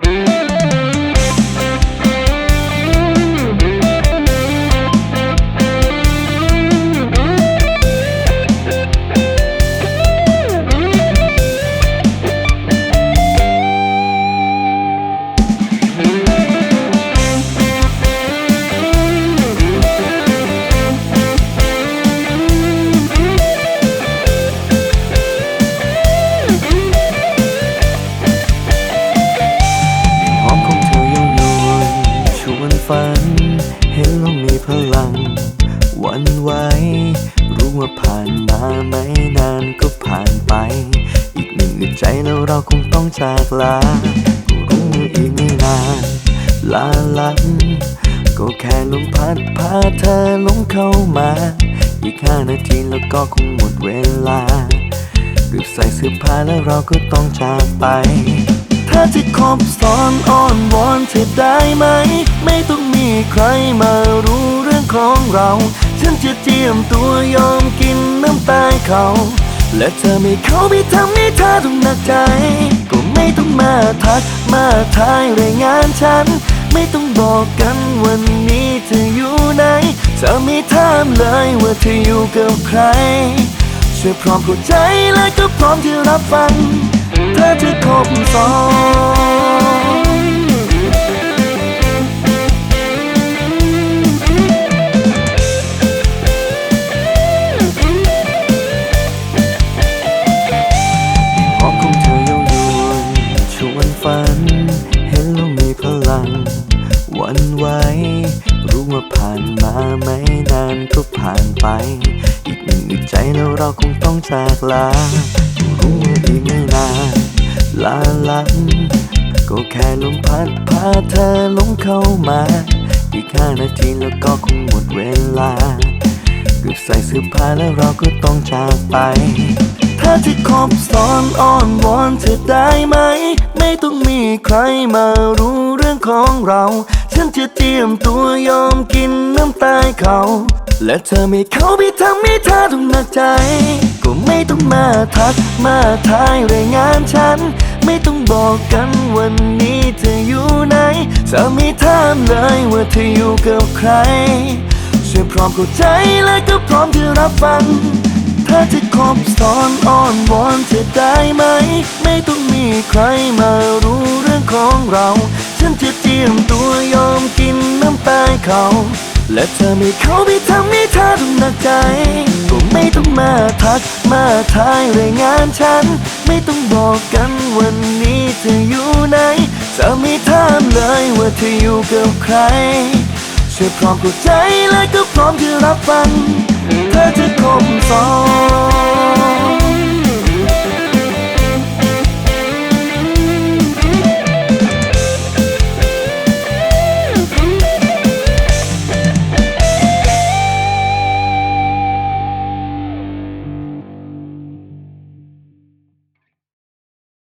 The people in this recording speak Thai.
ห พลัง วันไหวรู้ว่าผ่านมาไม่นานก็ผ่านไป อีกหนึ่งอึดใจแล้วเราคงต้องจากลาก็รู้ว่าอีกไม่นานลาลับก็แค่ลมพัดพาเธอลงเข้ามา อีกห้านาทีแล้วก็คงหมดเวลารีบใส่เสื้อผ้าแล้วเราก็ต้องจากไป ถ้าจะคบซ้อนอ้อนวอนเธอได้ไหม ไม่ต้องมีใครมารู้เรื่องของเรา ฉันจะเจียมตัวยอมกินน้ำตายเขา และเธอไม่เขาไม่ทำให้เธอต้องหนักใจ ก็ไม่ต้องมาทักมาทายรายงานฉัน ไม่ต้องบอกกันวันนี้เธออยู่ไหนเธอไม่ถามเลยว่าเธออยู่กับใครช่วยพร้อมเข้าใจและก็พร้อมที่รับฟัง ถ้าจะคบซ้อนหอมของเธอเยาวยวนชวนฝัน เห็นแล้วมีพลังหวันไหวรู้ว่าผ่านมาไม่นานก็ผ่านไป อีกหนึ่งอึดใจแล้วเราคงต้องจากลารู้ ลาลับก็แค่ลมพัดพาเธอลงเข้ามา อีกห้านาทีแล้วก็คงหมดเวลารีบใส่เสื้อผ้าแล้วเราก็ต้องจากไป ถ้าจะคบซ้อนอ้อนวอนเธอได้ไหม ไม่ต้องมีใครมารู้เรื่องของเรา ฉันจะเตรียมตัวยอมกินน้ำตายเขา และเธอไม่เขาไปทำให้เธอต้องหนักใจ ก็ไม่ต้องมาทักมาทายรายงานฉัน ไม่ต้องบอกกันวันนี้เธออยู่ไหนเธอไม่ถามเลยว่าเธออยู่กับใครช่วยพร้อมเข้าใจและก็พร้อมที่รับฟัง ถ้าจะคบซ้อนอ้อนวอนเธอได้ไหม ไม่ต้องมีใครมารู้เรื่องของเรา ฉันจะเจียมตัวยอมกินน้ำตายเขา และเธอไม่เขาไปทำให้เธอต้องหนักใจก็ไม่ต้องมาทักมาทายรายงานฉัน ไม่ต้องบอกกันวันนี้เธออยู่ไหนเธอไม่ถามเลยว่าเธออยู่กับใครช่วยพร้อมเข้าใจและก็พร้อมที่รับฟัง เธอจะคบซ้อน